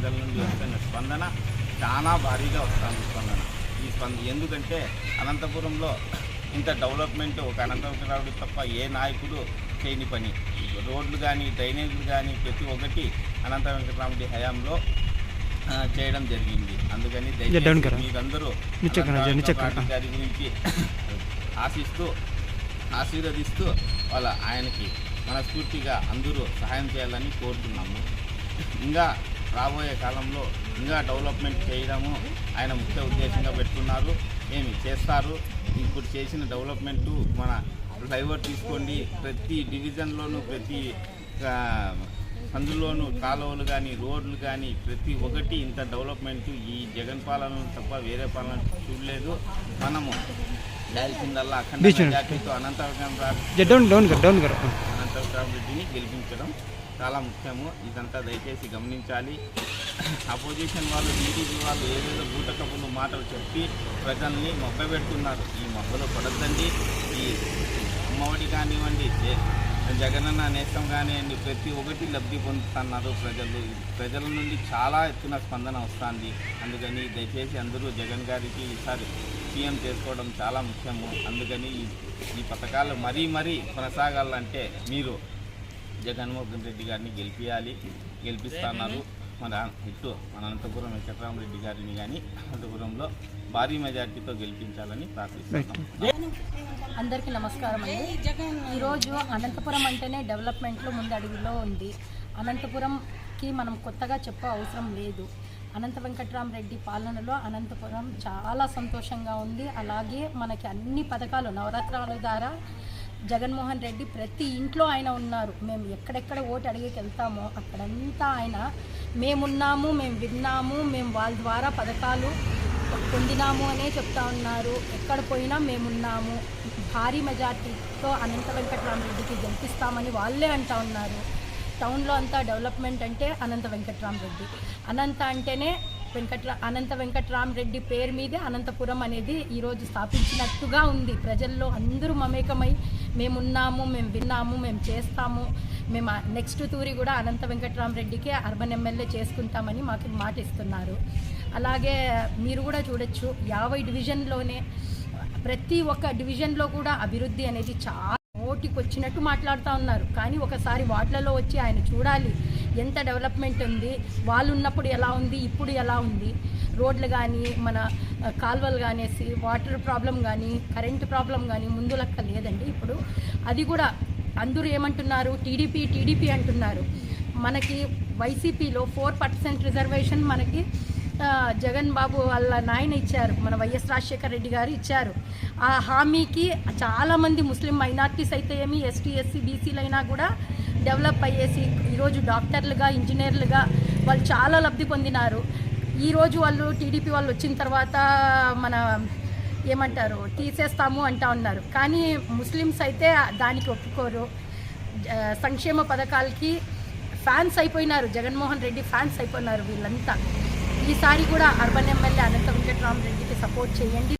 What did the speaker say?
ప్రజల నుండి వస్తున్న స్పందన చాలా భారీగా వస్తుంది స్పందన. ఈ స్పంద ఎందుకంటే అనంతపురంలో ఇంత డెవలప్మెంట్ ఒక అనంతపురం తప్ప ఏ నాయకుడు చేయని పని. రోడ్లు కానీ డ్రైనేజీలు కానీ ప్రతి ఒక్కటి అనంత వెంకటరాముడి హయాంలో చేయడం జరిగింది. అందుకని మీరందరూ గారి గురించి ఆశిస్తూ ఆశీర్వదిస్తూ వాళ్ళ ఆయనకి మనస్ఫూర్తిగా అందరూ సహాయం చేయాలని కోరుతున్నాము. ఇంకా రాబోయే కాలంలో ఇంకా డెవలప్మెంట్ చేయడము ఆయన ముఖ్య ఉద్దేశంగా పెట్టుకున్నారు. ఏమి చేస్తారు? ఇప్పుడు చేసిన డెవలప్మెంట్ మన ఫ్లైఓవర్ తీసుకోండి. ప్రతి డివిజన్లోనూ ప్రతి అందులోనూ కాలువలు కానీ రోడ్లు కానీ ప్రతి ఒక్కటి ఇంత డెవలప్మెంట్ ఈ జగన్ పాలన తప్ప వేరే పాలన చూడలేదు. మనము చేయాల్సిందల్లా అఖండ. మెజార్టీతో అనంతరం అనంతరామ్ రెడ్డిని గెలిపించడం చాలా ముఖ్యము. ఇదంతా దయచేసి గమనించాలి. అపోజిషన్ వాళ్ళు టీడీపీ వాళ్ళు ఏదేదో బూటకపులు మాటలు చెప్పి ప్రజల్ని మొగ్గబెడుతున్నారు. ఈ మొగ్గలు పడద్దండి ఈ అమ్మఒడి కానివ్వండి జగనన్న నేస్తం కానివ్వండి ప్రతి ఒక్కటి లబ్ధి పొందుతున్నారు ప్రజలు. ప్రజల నుండి చాలా ఎత్తున స్పందన వస్తుంది. అందుకని దయచేసి అందరూ జగన్ గారికి ఈసారి సీఎం చేసుకోవడం చాలా ముఖ్యము. అందుకని ఈ పథకాలు మరీ మరీ కొనసాగాలంటే మీరు జగన్మోహన్ రెడ్డి గారిని గెలిపించాలి గెలిపిస్తున్నారు మన ఇటు మన అనంతపురం వెంకటరామరెడ్డి గారిని కానీ అనంతపురంలో భారీ మెజార్టీతో గెలిపించాలని ప్రార్థిస్తున్నాం. అందరికీ నమస్కారం అండి. ఈరోజు అనంతపురం అంటేనే డెవలప్మెంట్లో ముందడుగులో ఉంది. అనంతపురంకి మనం కొత్తగా చెప్పే అవసరం లేదు. అనంత వెంకట్రామరెడ్డి పాలనలో అనంతపురం చాలా సంతోషంగా ఉంది. అలాగే మనకి అన్ని పథకాలు నవరాత్రాల ద్వారా జగన్మోహన్ రెడ్డి ప్రతి ఇంట్లో ఆయన ఉన్నారు. మేము ఎక్కడెక్కడ ఓటు అడిగేకి వెళ్తామో అక్కడంతా ఆయన మేమున్నాము మేము విన్నాము మేము వాళ్ళ ద్వారా పథకాలు పొందినాము అనే చెప్తా ఉన్నారు. ఎక్కడ పోయినా మేమున్నాము. భారీ మెజార్టీతో అనంత వెంకట్రామరెడ్డికి గెలిపిస్తామని వాళ్ళే అంటా ఉన్నారు. టౌన్లో అంతా డెవలప్మెంట్ అంటే అనంత వెంకట్రామరెడ్డి. అనంత అంటేనే వెంకట్రా అనంత వెంకట్రామరెడ్డి పేరు మీదే అనంతపురం అనేది ఈరోజు స్థాపించినట్టుగా ఉంది. ప్రజల్లో అందరూ మమేకమై మేమున్నాము మేము విన్నాము మేము చేస్తాము. మేము నెక్స్ట్ తూరి కూడా అనంత వెంకట్రామరెడ్డికే అర్బన్ ఎమ్మెల్యే చేసుకుంటామని మాకు మాట ఇస్తున్నారు అలాగే మీరు కూడా చూడొచ్చు యాభై డివిజన్లోనే ప్రతి ఒక్క డివిజన్లో కూడా అభివృద్ధి అనేది చాలా ఓటికొచ్చినట్టు మాట్లాడుతూ ఉన్నారు. కానీ ఒకసారి వార్డులలో వచ్చి ఆయన చూడాలి ఎంత డెవలప్మెంట్ ఉంది వాళ్ళు ఉన్నప్పుడు ఎలా ఉంది ఇప్పుడు ఎలా ఉంది. రోడ్లు కానీ మన కాల్వలు కాలువలు వాటర్ ప్రాబ్లం కానీ కరెంటు ప్రాబ్లం కానీ ముందు లెక్క లేదండి ఇప్పుడు. అది కూడా అందరూ ఏమంటున్నారు టీడీపీ టీడీపీ అంటున్నారు. మనకి వైసీపీలో ఫోర్ పర్సెంట్ రిజర్వేషన్ మనకి జగన్ బాబు వాళ్ళ నాయన ఇచ్చారు మన వైఎస్ రాజశేఖర రెడ్డి గారు ఇచ్చారు. ఆ హామీకి చాలామంది ముస్లిం మైనార్టీస్ అయితే ఏమి ఎస్టీ ఎస్సీ బీసీలు అయినా కూడా డెవలప్ అయ్యేసి ఈరోజు డాక్టర్లుగా ఇంజనీర్లుగా వాళ్ళు చాలా లబ్ధి పొందినారు. ఈరోజు వాళ్ళు టీడీపీ వాళ్ళు వచ్చిన తర్వాత మన ఏమంటారు తీసేస్తాము అంటా ఉన్నారు. కానీ ముస్లిమ్స్ అయితే దానికి ఒప్పుకోరు. సంక్షేమ పథకాలకి ఫ్యాన్స్ అయిపోయినారు. జగన్మోహన్ రెడ్డి ఫ్యాన్స్ అయిపోయినారు వీళ్ళంతా. ఈసారి కూడా అర్బన్ ఎమ్మెల్యే అనంత వెంకటరామరెడ్డికి సపోర్ట్ చేయండి.